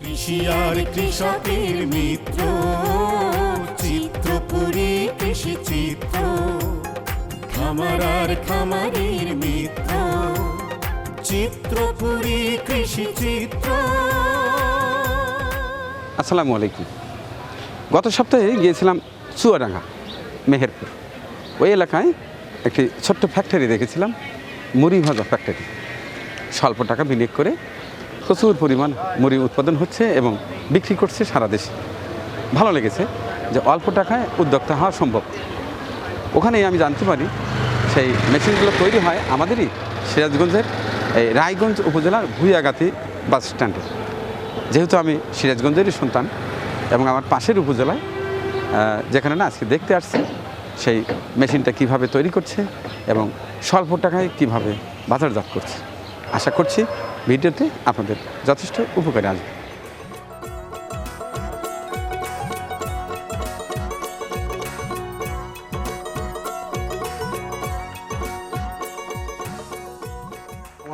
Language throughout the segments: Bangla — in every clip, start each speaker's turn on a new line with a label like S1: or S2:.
S1: কৃষি আর কৃষকের মিত্র, চিত্রপুরী কৃষি চিত্র। খামার আর খামারের মিত্র, চিত্রপুরী কৃষি চিত্র।
S2: আসসালামু আলাইকুম। গত সপ্তাহে গিয়েছিলাম চুয়াডাঙ্গা, মেহেরপুর। ওই এলাকায় একটি ছোট্ট ফ্যাক্টরি দেখেছিলাম, মুড়ি ভাজা ফ্যাক্টরি স্বল্প টাকা বিনিয়োগ করে প্রচুর পরিমাণ মুড়ি উৎপাদন হচ্ছে এবং বিক্রি করছে সারা দেশে। ভালো লেগেছে যে অল্প টাকায় উদ্যোক্তা হওয়া সম্ভব। ওখানেই আমি জানতে পারি, সেই মেশিনগুলো তৈরি হয় আমাদেরই সিরাজগঞ্জের এই রায়গঞ্জ উপজেলার ভুইয়াগাতি বাস স্ট্যান্ডে। যেহেতু আমি সিরাজগঞ্জেরই সন্তান এবং আমার পাশের উপজেলায় যেখানে না আজকে দেখতে আসছি, সেই মেশিনটা কীভাবে তৈরি করছে এবং স্বল্প টাকায় কীভাবে বাজারজাত করছে। আশা করছি ভিডিওতে আপনাদের যথেষ্ট উপকারে আসবে।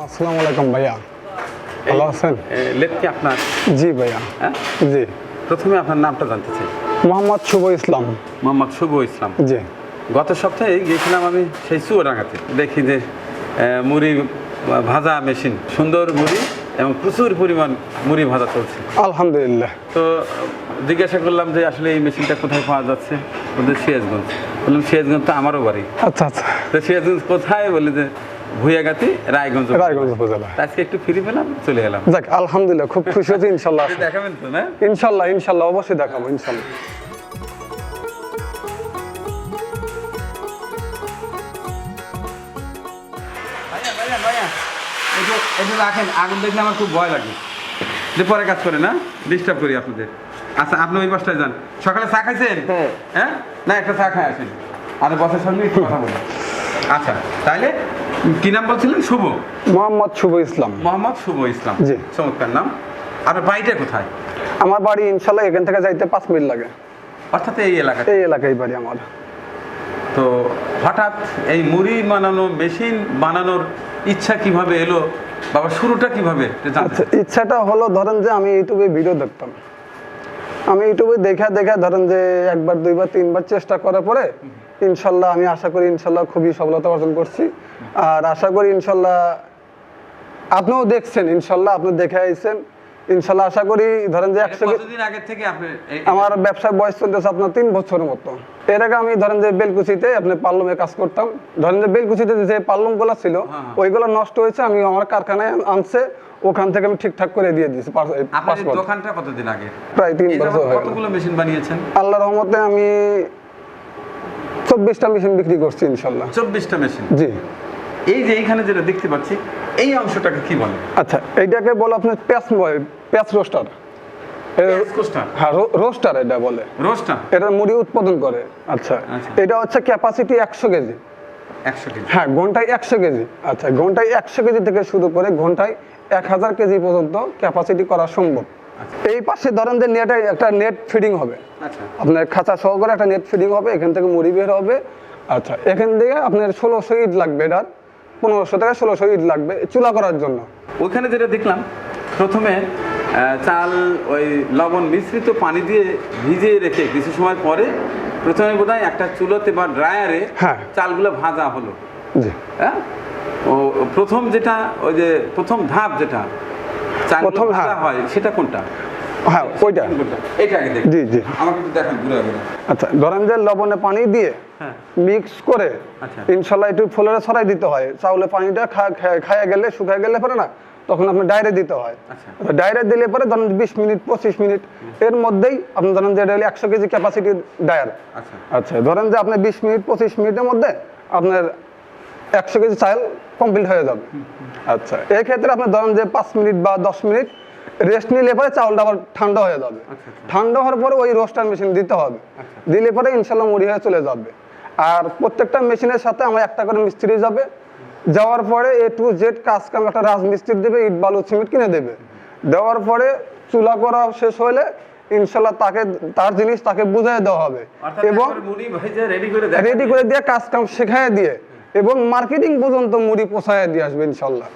S3: আসসালামু আলাইকুম ভাইয়া। ভালো আছেন?
S2: লেটকে আপনার?
S3: জি ভাইয়া।
S2: হ্যাঁ?
S3: জি।
S2: প্রথমে আপনার নামটা জানতে চাই।
S3: মোহাম্মদ শুভ ইসলাম।
S2: মোহাম্মদ শুভ ইসলাম।
S3: জি।
S2: গত সপ্তাহে গিয়েছিলাম আমি সেই চুয়াডাঙ্গাতে। দেখি যে আহ, মুড়ি ভাজা মেশিন সুন্দর মুড়ি এবং প্রচুর পরিমাণ মুড়ি ভাজা চলছে।
S3: আলহামদুলিল্লাহ।
S2: তো জিজ্ঞাসা করলাম যে আসলে এই মেশিনটা কোথায় পাওয়া যাচ্ছে? ওদের সিরাজগঞ্জ। বললাম সিরাজগঞ্জ তো আমারও বাড়ি।
S3: আচ্ছা আচ্ছা।
S2: তো সিরাজগঞ্জ কোথায়? বলে যে রায়গঞ্জ
S3: রায়গঞ্জ উপজেলা।
S2: আজকে একটু ফিরে পেলাম চলে এলাম
S3: যাক আলহামদুলিল্লাহ খুব খুশি হচ্ছি ইনশাল্লাহ
S2: দেখাবেন তো না?
S3: ইনশাল্লাহ ইনশাল্লাহ অবশ্যই দেখাবো ইনশাল্লাহ।
S2: একটু রাখেন আগুন দেখলে আমার খুব ভয় লাগে। যে পরে কাজ করে না ডিস্টার্ব করি আপনাদের। আচ্ছা আপনি ওই পাশটায় যান। সকালে চা খাইছেন? হ্যাঁ। না একটা চা খাই আসেন। আর বসের সঙ্গে একটু কথা বলুন। আচ্ছা তাইলে কি নাম বলছিলেন? শুভ।
S3: মোহাম্মদ শুভ ইসলাম।
S2: মোহাম্মদ শুভ ইসলাম।
S3: জি।
S2: চমৎকার নাম। আর বাড়িটা কোথায়?
S3: আমার বাড়ি ইনশাল্লাহ এখান থেকে যাইতে পাঁচ মিনিট লাগে।
S2: অর্থাৎ এই এলাকা
S3: এই এলাকায় বাড়ি আমার।
S2: তো হঠাৎ এই মুড়ি বানানো মেশিন বানানোর ইচ্ছা কীভাবে এলো? বাবা, শুরুটা কীভাবে?
S3: আচ্ছা ইচ্ছাটা হলো, ধরেন যে আমি ইউটিউবে ভিডিও দেখতাম। আমি ইউটিউবে দেখা দেখা ধরেন যে একবার, দুইবার, তিনবার চেষ্টা করার পরে ইনশাল্লাহ আমি আশা করি ইনশাল্লাহ খুবই সফলতা অর্জন করছি। আর আশা করি ইনশাল্লাহ আপনিও দেখছেন, ইনশাল্লাহ আপনি দেখে আইছেন। ইনশাল্লাহ আশা করি ধরেন যে একশো
S2: কতদিন আগে থেকে
S3: আমার ব্যবসার বয়স চলতেছে আপনার তিন বছরের মতো। এর আগে আমি ধরেন যে বেলকুচিতে আপনি পাল্লুমে কাজ করতাম। ধরেন যে বেলকুচিতে যে পাল্লুমগুলা ছিল
S2: হ্যাঁ।
S3: ওইগুলো নষ্ট হয়েছে আমি আমার কারখানায় আনছে ওখান থেকে আমি ঠিকঠাক করে দিয়ে দিয়েছি।
S2: দোকানটা কতদিন আগে?
S3: প্রায় তিন বছর
S2: যাবৎ
S3: হয়ে গেল।
S2: কতগুলো মেশিন বানিয়েছেন?
S3: আল্লাহ রহমতে আমি চব্বিশটা মেশিন বিক্রি করছি ইনশাল্লাহ।
S2: চব্বিশটা মেশিন
S3: জি।
S2: এই যে এইখানে যেটা দেখতে পাচ্ছি এই অংশটাকে কি বলে?
S3: আচ্ছা এইটাকে বলে আপনার প্যাঁচ প্যাঁচ রোস্টার। হ্যাঁ রোস্টার এটা বলে।
S2: রোস্টার?
S3: এটা মুড়ি উৎপাদন করে। আচ্ছা
S2: আচ্ছা।
S3: এটা হচ্ছে ক্যাপাসিটি একশো কেজি। হ্যাঁ ঘন্টায় একশো কেজি। আচ্ছা ঘন্টায় একশো কেজি থেকে শুরু করে ঘন্টায় এক হাজার কেজি পর্যন্ত ক্যাপাসিটি করা সম্ভব।
S2: আচ্ছা।
S3: এই পাশে ধরেন যে নেটে একটা নেট ফিডিং হবে।
S2: আচ্ছা।
S3: আপনার খাঁচা সহকারে একটা নেট ফিডিং হবে এখান থেকে মুড়ি বের হবে। আচ্ছা এখান থেকে আপনার ষোলোশো ইট লাগবে এটার। পনেরোশো থেকে ষোলোশো ইট লাগবে চুলা করার জন্য।
S2: ওইখানে যেটা দেখলাম প্রথমে চাল ওই লবণ মিশ্রিত পানি দিয়ে ভিজিয়ে রেখে কিছু সময় পরে প্রথমে বোধহয় একটা চুলোতে বা ড্রায়ারে
S3: হ্যাঁ।
S2: চালগুলো ভাজা হলো। হ্যাঁ? ও প্রথম যেটা ওই যে প্রথম ধাপ যেটা ভাজা
S3: হ্যাঁ।
S2: হয় সেটা কোনটা?
S3: হ্যাঁ ওইটা।
S2: এটা আগে
S3: জি জি।
S2: আমাকে একটু দেখান ঘুরে ঘুরে।
S3: আচ্ছা ধরেন যে লবণে পানি দিয়ে
S2: হ্যাঁ।
S3: মিক্স করে
S2: আচ্ছা।
S3: ইনশাল্লাহ একটু ফোলেরে ছড়াই দিতে হয়। চাউলে পানিটা খা- খা- গেলে শুকায় গেলে পরে না তখন আপনি ডাইরে দিতে হয়।
S2: আচ্ছা।
S3: ডাইরে দিলে পরে ধরেন বিশ মিনিট পঁচিশ মিনিট এর মধ্যেই আপনি ধরেন যে এটা হলো একশো কেজি ক্যাপাসিটির ডায়ার।
S2: আচ্ছা।
S3: আচ্ছা ধরেন যে আপনি বিশ মিনিট পঁচিশ মিনিটের মধ্যে আপনার একশো কেজি চাল কমপ্লিট হয়ে যাবে। আচ্ছা এই ক্ষেত্রে আপনি ধরেন যে পাঁচ মিনিট বা দশ মিনিট রেস্ট নিলে পরে চাউলটা আবার ঠান্ডা হয়ে যাবে।
S2: আচ্ছা, আচ্ছা।
S3: ঠান্ডা হওয়ার পরে ওই রোস্টার মেশিন দিতে হবে।
S2: আচ্ছা।
S3: দিলে পরে ইনশাল্লাহ মুড়ি হয়ে চলে যাবে। আর প্রত্যেকটা মেশিনের সাথে আমার একটা করে মিস্ত্রি যাবে। যাওয়ার পরে এ টু জেড কাজ কাম একটা রাজমিস্ত্রি দেবে ইট বালু সিমেন্ট কিনে দেবে। দেওয়ার পরে চুলা করা শেষ হলে ইনশাল্লাহ তাকে তার জিনিস তাকে বুঝিয়ে দেওয়া হবে। এবং
S2: রেডি করে
S3: দিয়ে কাজ কাম শেখায় দিয়ে এবং মার্কেটিং পর্যন্ত মুড়ি পোষায় দিয়ে আসবে ইনশাল্লাহ।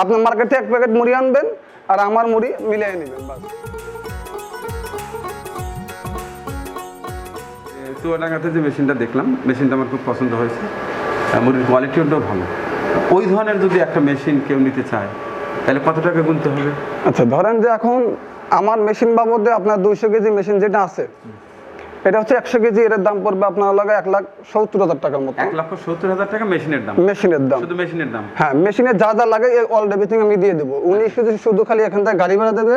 S3: আপনার মার্কেটে এক প্যাকেট মুড়ি আনবেন আর আমার মুড়ি মিলিয়ে নেবেন বাস।
S2: চুয়াডাঙ্গাতে যে মেশিনটা দেখলাম মেশিনটা আমার খুব পছন্দ হয়েছে। মুড়ির কোয়ালিটিও তো ভালো। ওই ধরনের যদি একটা মেশিন কেউ নিতে চায় তাহলে কত টাকা গুনতে হবে?
S3: আচ্ছা ধরেন যে এখন আমার মেশিন বাবদে আপনার দুইশো কেজি মেশিন যেটা আছে এটা হচ্ছে একশো কেজি এর দাম পড়বে আপনার লাগে এক লাখ সত্তর হাজার টাকার মতো।
S2: এক লক্ষ সত্তর হাজার টাকা মেশিনের দাম?
S3: মেশিনের দাম।
S2: শুধু মেশিনের দাম?
S3: হ্যাঁ মেশিনে যা যা লাগে অল এভরিথিং আমি দিয়ে দেবো। উনি শুধু শুধু খালি এখান থেকে গাড়ি ভাড়া দেবে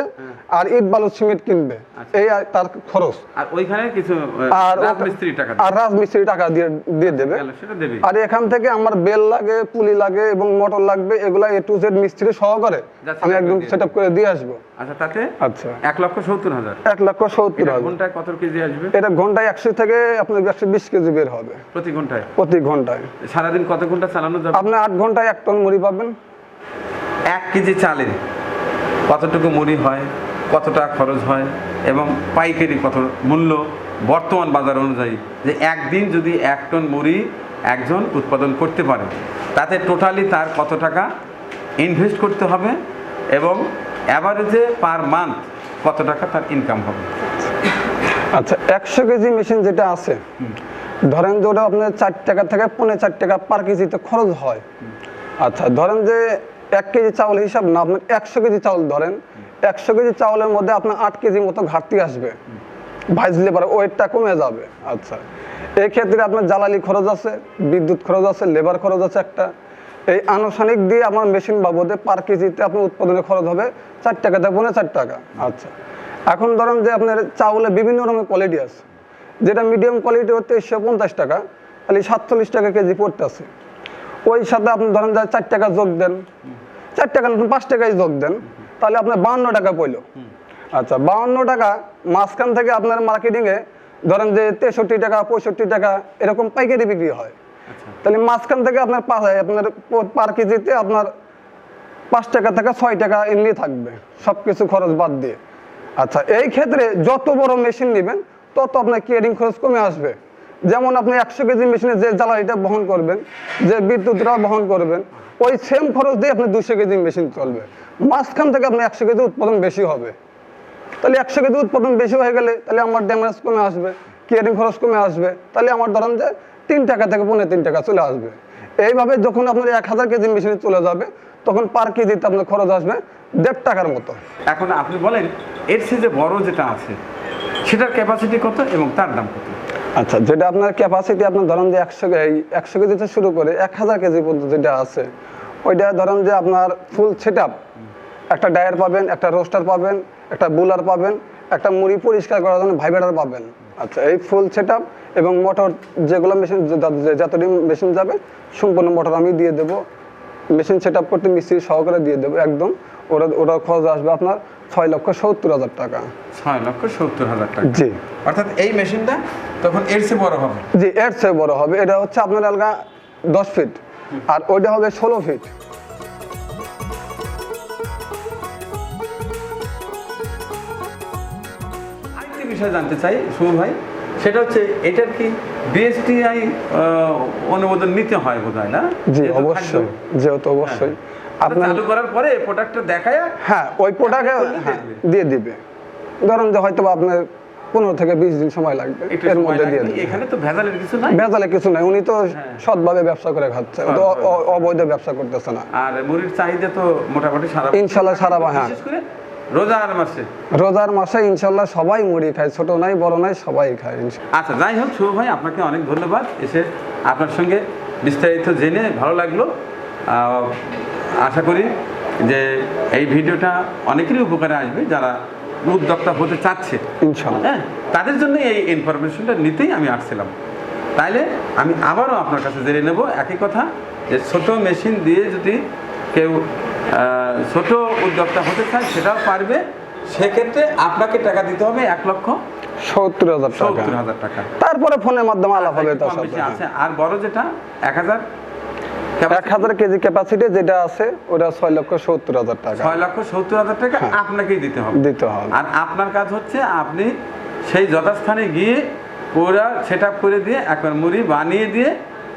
S3: আর ইট বালু সিমেন্ট কিনবে। এই আর তার খরচ।
S2: আর ওইখানে কিছু
S3: আর
S2: রাজ
S3: ওটা-
S2: মিস্ত্রি টাকা
S3: আর রাজমিস্ত্রি টাকা দিয়ে দিয়ে দেবে।
S2: সেটা দেবে
S3: আর এখান থেকে আমার বেল লাগে পুলি লাগে এবং মোটর লাগবে এগুলা এ টু জেড মিস্ত্রি সহকারে আমি একদম সেট করে দিয়ে আসব।
S2: আচ্ছা তাতে
S3: আচ্ছা।
S2: এক লক্ষ সত্তর হাজার।
S3: এক লক্ষ সত্তর হাজার।
S2: ঘন্টায় কত কেজি আসবে?
S3: এটা ঘন্টায় একশো থেকে আপনার একশো বিশ কেজি বের হবে।
S2: প্রতি ঘন্টায়?
S3: প্রতি ঘন্টায়।
S2: সারাদিন কত ঘণ্টা চালানো যাবে?
S3: আপনি আট ঘন্টায় এক টন মুড়ি পাবেন।
S2: এক কেজি কতটুকু মুড়ি হয় কতটা খরচ হয় এবং পাইকারি কত মূল্য বর্তমান বাজার অনুযায়ী? যে একদিন যদি এক টন মুড়ি একজন উৎপাদন করতে পারে তাতে টোটালি তার কত টাকা ইনভেস্ট করতে হবে এবং অ্যাভারেজে পার মান্থ কত টাকা তার ইনকাম হবে?
S3: আচ্ছা একশো কেজি মেশিন যেটা আছে ধরেন যে ওটা আপনার চার টাকা থেকে পনেরো চার টাকা পার কেজিতে খরচ হয়। আচ্ছা ধরেন যে এক কেজি চাউল হিসাব না আপনার একশো কেজি চাউল ধরেন একশো কেজি চাউলের মধ্যে আপনার আট কেজি মতো ঘাটতি আসবে। ভাজলে পরে ওয়েটটা কমে যাবে। আচ্ছা এই ক্ষেত্রে আপনার জ্বালানি খরচ আছে বিদ্যুৎ খরচ আছে লেবার খরচ আছে একটা। এই আনুষ্ঠানিক দিয়ে আমার মেশিন বাবদে পার কেজিতে আপনার উৎপাদনে খরচ হবে চার টাকা থেকে পনেরো চার টাকা। আচ্ছা। এখন ধরেন যে আপনার চাউলে বিভিন্ন রকমের কোয়ালিটি আছে। যেটা মিডিয়াম কোয়ালিটি হচ্ছে তেইশশো পঞ্চাশ টাকা খালি সাতচল্লিশ টাকা কেজি পড়তেছে ওই সাথে আপনি ধরেন যে চার টাকা যোগ দেন চার টাকা না, আপনি পাঁচ টাকায় যোগ দেন তাহলে আপনার বাউন্ন টাকা পড়ল। আচ্ছা বাউন্ন টাকা মাঝখান থেকে আপনার মার্কেটিংয়ে ধরেন যে তেষট্টি টাকা পঁয়ষট্টি টাকা এরকম পাইকারি বিক্রি হয়। তাহলে মাঝখান থেকে আপনার আপনার পার কেজিতে আপনার পাঁচ টাকা থেকে ছয় টাকা এমনি থাকবে সব কিছু খরচ বাদ দিয়ে। আচ্ছা এই ক্ষেত্রে যত বড় মেশিন নেবেন, তত আপনার কেয়ারিং খরচ কমে আসবে। যেমন আপনি একশো কেজি মেশিনে যে জ্বালানিটা বহন করবেন, যে বিদ্যুৎটা বহন করবেন, ওই সেম খরচ দিয়ে আপনি দুশো কেজি মেশিন চলবে। মাঝখান থেকে আপনি একশো কেজি উৎপাদন বেশি হবে। তাহলে একশো কেজি উৎপাদন বেশি হয়ে গেলে তাহলে আমার ড্যামেজ কমে আসবে কেয়ারিং খরচ কমে আসবে। তাহলে আমার ধরেন যে তিন টাকা থেকে পনেরো তিন টাকা চলে আসবে। এইভাবে যখন আপনার এক হাজার কেজি মেশিনে চলে যাবে তখন পার কেজিতে আপনার খরচ আসবে দেড় টাকার মতো।
S2: এখন আপনি বলেন এর চেয়ে যে বড় যেটা আছে সেটার ক্যাপাসিটি কত এবং তার দাম কত?
S3: আচ্ছা যেটা আপনার ক্যাপাসিটি আপনার ধরেন যে একশো এই একশো কেজি থেকে শুরু করে এক হাজার কেজি পর্যন্ত যেটা আছে ওইটা ধরেন যে আপনার ফুল সেট একটা ডায়ার পাবেন একটা রোস্টার পাবেন একটা বুলার পাবেন একটা মুড়ি পরিষ্কার করার জন্য ভাইব্রেটার পাবেন। আচ্ছা এই ফুল সেট এবং মোটর যেগুলো মেশিন যতটি মেশিন যাবে সম্পূর্ণ মোটর আমি দিয়ে দেবো। মেশিন সেট করতে মিস্ত্রি সহকারে দিয়ে দেবো একদম। ওরা ওরা খরচ আসবে আপনার ছয় লক্ষ সত্তর হাজার টাকা।
S2: ছয় লক্ষ সত্তর হাজার টাকা।
S3: জি।
S2: অর্থাৎ এই মেশিনটা তখন এর চেয়ে বড় হবে।
S3: জি এর চেয়ে বড় হবে। এটা হচ্ছে আপনার এলাকা দশ ফিট আর ওইটা হবে ষোলো ফিট
S2: বিষয় জানতে চাই শুভ ভাই সেটা হচ্ছে এটার কি বিএসটিআই অনুমোদন নিতে হয় বোধ হয় না
S3: জি অবশ্যই। যেহেতু অবশ্যই
S2: এটা
S3: আপনার
S2: চালু করার পরে প্রোডাক্টটা দেখায়
S3: হ্যাঁ ওই প্রোডাক্টে হ্যাঁ। দিয়ে দিবে ধরেন যে হয়তো আপনার পনেরো থেকে বিশ দিন সময় লাগবে এর মধ্যে দিয়ে। দিবে
S2: এখানে তো ভেজালের কিছু নাই
S3: ভেজালে কিছু নাই উনি তো
S2: হ্যাঁ।
S3: সৎভাবে ব্যবসা করে খাচ্ছে তো অবৈধ ব্যবসা করতেছে না
S2: আর মুড়ির চাহিদা তো মোটামুটি সারা
S3: ইনশাল্লাহ সারা হ্যাঁ।
S2: রোজার মাসে?
S3: রোজার মাসে ইনশাল্লাহ সবাই মুড়ি খায় ছোট নাই বড় নাই সবাই খায়
S2: আচ্ছা যাই হোক শুভ ভাই আপনাকে অনেক ধন্যবাদ। এসে আপনার সঙ্গে বিস্তারিত জেনে ভালো লাগল। আশা করি যে এই ভিডিওটা অনেকেরই উপকারে আসবে যারা উদ্যোক্তা হতে চাচ্ছে।
S3: ইনশাল্লাহ।
S2: হ্যাঁ তাদের জন্য এই ইনফরমেশনটা নিতেই আমি আসছিলাম। তাইলে আমি আবারও আপনার কাছে জেনে নেব একই কথা যে ছোট মেশিন দিয়ে যদি কেউ ছোট উদ্যোক্তা হতে চায় সেটাও পারবে। সেক্ষেত্রে আপনাকে টাকা দিতে হবে এক লক্ষ
S3: সত্তর হাজার টাকা।
S2: সত্তর হাজার টাকা।
S3: তারপরে ফোনের মাধ্যমে আলাপ হবে।
S2: আছে। আর বড় যেটা এক হাজার
S3: এক হাজার কেজি ক্যাপাসিটি যেটা আছে ওটা ছয় লক্ষ সত্তর হাজার টাকা।
S2: ছয় লক্ষ সত্তর হাজার টাকা
S3: হ্যাঁ।
S2: আপনাকেই দিতে হবে।
S3: দিতে হবে।
S2: আর আপনার কাজ হচ্ছে আপনি সেই যথাস্থানে গিয়ে পুরা সেট করে দিয়ে একবার মুড়ি বানিয়ে দিয়ে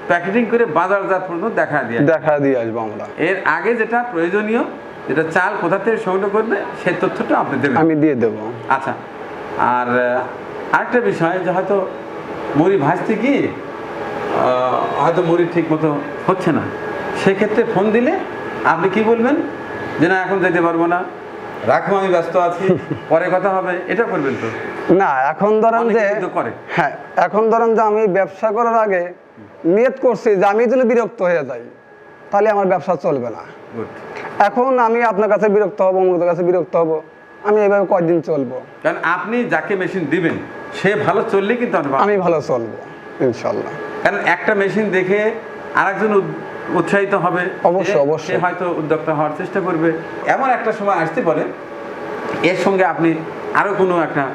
S2: প্যাকেটিং করে বাজারজাত পর্যন্ত দেখা দিয়ে
S3: দেখা দিয়ে আসব আমরা।
S2: এর আগে যেটা প্রয়োজনীয় যেটা চাল কোথা থেকে সংগ্রহ করবে সেই তথ্যটা আপনি দেবেন।
S3: আমি দিয়ে দেবো।
S2: আচ্ছা আর আরেকটা বিষয় যে হয়তো মুড়ি ভাজতে গিয়ে আহ, হয়তো মুড়ি ঠিক মতো হচ্ছে না সেক্ষেত্রে ফোন দিলে আপনি কি বলবেন? যে না এখন যেতে পারব না রাখো আমি ব্যস্ত আছি পরে কথা হবে এটা করবেন তো?
S3: না এখন ধরেন যে
S2: করে।
S3: হ্যাঁ এখন ধরেন যে আমি ব্যবসা করার আগে নিয়ত করছি যে আমি যদি বিরক্ত হয়ে যাই তাহলে আমার ব্যবসা চলবে না। এখন আমি আপনার কাছে বিরক্ত হব অমুকের কাছে বিরক্ত হব আমি এইভাবে কয়দিন চলবো?
S2: কারণ আপনি যাকে মেশিন দিবেন সে ভালো চললে কিন্তু
S3: আমি ভালো। চলবো ইনশাল্লাহ।
S2: কারণ একটা মেশিন দেখে আরেকজন উৎ- উৎসাহিত হবে
S3: অবশ্যই, অবশ্যই।
S2: হয়তো উদ্যোক্তা হওয়ার চেষ্টা করবে। এমন একটা সময় আসতে পারে এর সঙ্গে আপনি আরও কোনো একটা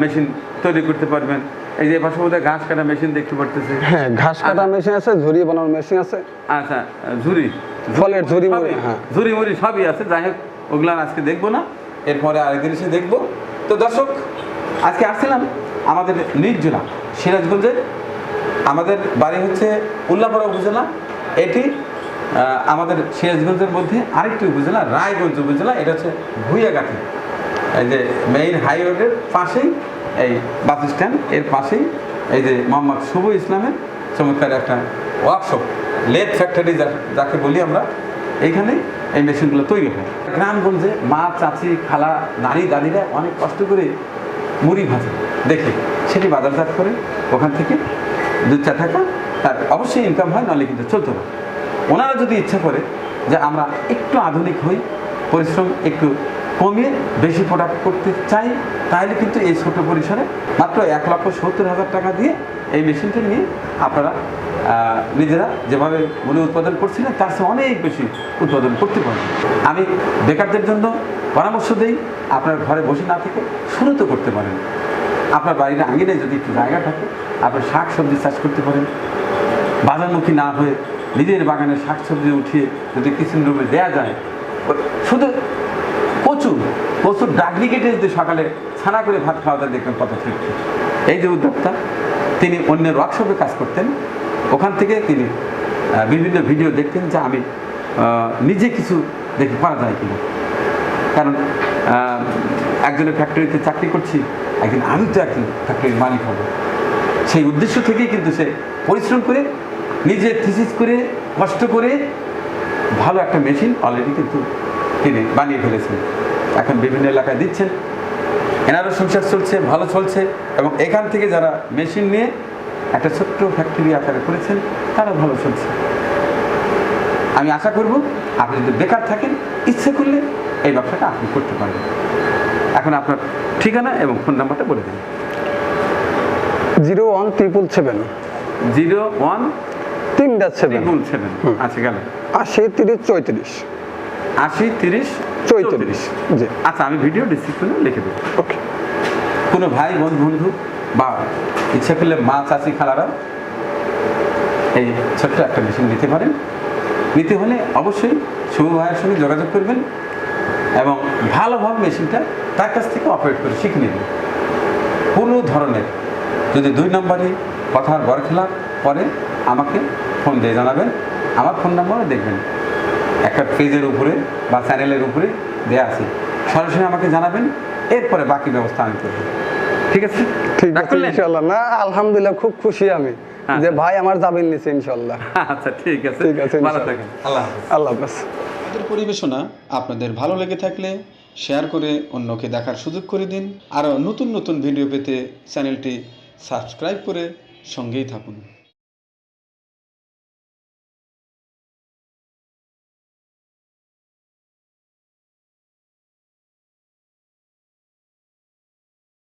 S2: মেশিন তৈরি করতে পারবেন। এই যে পাশে বোধহয় ঘাস কাটা মেশিন দেখতে পারতেছে।
S3: হ্যাঁ ঘাস কাটা মেশিন আছে ঝুড়ি বানানোর মেশিন আছে।
S2: আচ্ছা ঝুরি
S3: ফলের ঝুড়ি মুড়ি, হ্যাঁ।
S2: ঝুরি মুড়ি সবই আছে যাই হোক ওগুলো আজকে দেখব না। এরপরে আরেকদিন এসে দেখব। তো দর্শক আজকে আসছিলাম আমাদের নিজ সিরাজগঞ্জের আমাদের বাড়ি হচ্ছে উল্লাপাড়া উপজেলা। এটি আমাদের সিরাজগঞ্জের মধ্যে আরেকটি উপজেলা রায়গঞ্জ উপজেলা। এটা হচ্ছে ভুইয়াগাঠি এই যে মেইন হাই রোডের পাশেই এই বাস স্ট্যান্ড, এর পাশেই এই যে মোহাম্মদ শুভ ইসলামের চমৎকার একটা ওয়ার্কশপ লেদ ফ্যাক্টরি যাকে বলি আমরা, এইখানে এই মেশিনগুলো তৈরি হয়। গ্রামগঞ্জে মা, চাচি, খালা নারী দাদিরা অনেক কষ্ট করে মুড়ি ভাজে, দেখে। সেটি বাজারজাত করে, ওখান থেকে দু চার টাকা তার অবশ্যই ইনকাম হয়, নাহলে কিন্তু চলতো না। ওনারা যদি ইচ্ছা করে যে আমরা একটু আধুনিক হই, পরিশ্রম একটু কমিয়ে বেশি প্রোডাক্ট করতে চাই, তাহলে কিন্তু এই ছোট পরিসরে মাত্র এক লক্ষ সত্তর হাজার টাকা দিয়ে এই মেশিনটা নিয়ে আপনারা নিজেরা যেভাবে মনে উৎপাদন করছিলেন, তার চেয়ে অনেক বেশি উৎপাদন করতে পারবেন। আমি বেকারদের জন্য পরামর্শ দিই, আপনার ঘরে বসে না থেকে শুরু তো করতে পারেন। আপনার বাড়ির আঙিনে যদি একটু জায়গা থাকে, আপনি শাক সবজি চাষ করতে পারেন। বাজারমুখী না হয়ে নিজের বাগানে শাক সবজি উঠিয়ে যদি কিচেন রুমে দেওয়া যায়, শুধু কচু কচুর ডাগনি কেটে যদি সকালে ছানা করে ভাত খাওয়া যায়, দেখবেন কত তৃপ্তি। এই যে উদ্যোক্তা, তিনি অন্যের ওয়ার্কশপে কাজ করতেন। ওখান থেকে তিনি বিভিন্ন ভিডিও দেখতেন যে আমি নিজে কিছু দেখে পারা যায় কিনা। কারণ একজনের ফ্যাক্টরিতে চাকরি করছি, একদিন আমি তো একজন ফ্যাক্টরির মালিক হব। সেই উদ্দেশ্য থেকেই কিন্তু সে পরিশ্রম করে নিজে থিসিস করে, কষ্ট করে, ভালো একটা মেশিন অলরেডি কিন্তু তিনি বানিয়ে ফেলেছেন। এখন বিভিন্ন এলাকায় দিচ্ছেন। এনারও সংসার চলছে ভালো চলছে এবং এখান থেকে যারা মেশিন নিয়ে একটা ছোট্ট ফ্যাক্টরি আকারে করেছেন তারা ভালো চলছে। আমি আশা করব আপনি যদি বেকার থাকেন ইচ্ছে করলে এই ব্যবসাটা আপনি করতে পারবেন। এখন আপনার ঠিকানা এবং ফোন নাম্বারটা বলে দিন।
S3: Zero one triple seven.
S2: Zero one
S3: তিনটা সেভেন।
S2: সেভেন। আচ্ছা গেল।
S3: আশি তিরিশ চৌত্রিশ।
S2: আশি তিরিশ
S3: চৌত্রিশ। জি।
S2: আচ্ছা আমি ভিডিও ডিসক্রিপশনে লিখে দেবো।
S3: ওকে।
S2: কোনো ভাই বোন বন্ধু বা ইচ্ছা করলে মা চাচি খালারা এই ছোট্ট একটা মেশিন নিতে পারেন। নিতে হলে অবশ্যই শুভ ভাইয়ের সঙ্গে যোগাযোগ করবেন এবং ভালোভাবে মেশিনটা তার কাছ থেকে অপারেট করে শিখে নেবেন। কোনো ধরনের যদি দুই নম্বরে কথার বরখেলা পরে আমাকে ফোন দিয়ে জানাবেন। আমার ফোন নাম্বারও দেখবেন। একটা পেজের উপরে বা চ্যানেলের উপরে দেয়া আছে। সরাসরি আমাকে জানাবেন এরপরে বাকি ব্যবস্থা আমি করব। ঠিক আছে?
S3: ঠিক আছে
S2: করলেন?
S3: ইনশাল্লাহ না আলহামদুলিল্লাহ খুব খুশি আমি
S2: হ্যাঁ।
S3: যে ভাই আমার যাবেন নিচে ইনশাল্লাহ
S2: আচ্ছা ঠিক আছে।
S3: ঠিক আছে,
S2: ভালো থাকেন। আল্লাহ হাফেজ।
S3: আল্লাহ হাফেজ।
S4: আমাদের পরিবেশনা আপনাদের ভালো লেগে থাকলে শেয়ার করে অন্যকে দেখার সুযোগ করে দিন। আরও নতুন নতুন ভিডিও পেতে চ্যানেলটি সাবস্ক্রাইব করে সঙ্গেই থাকুন।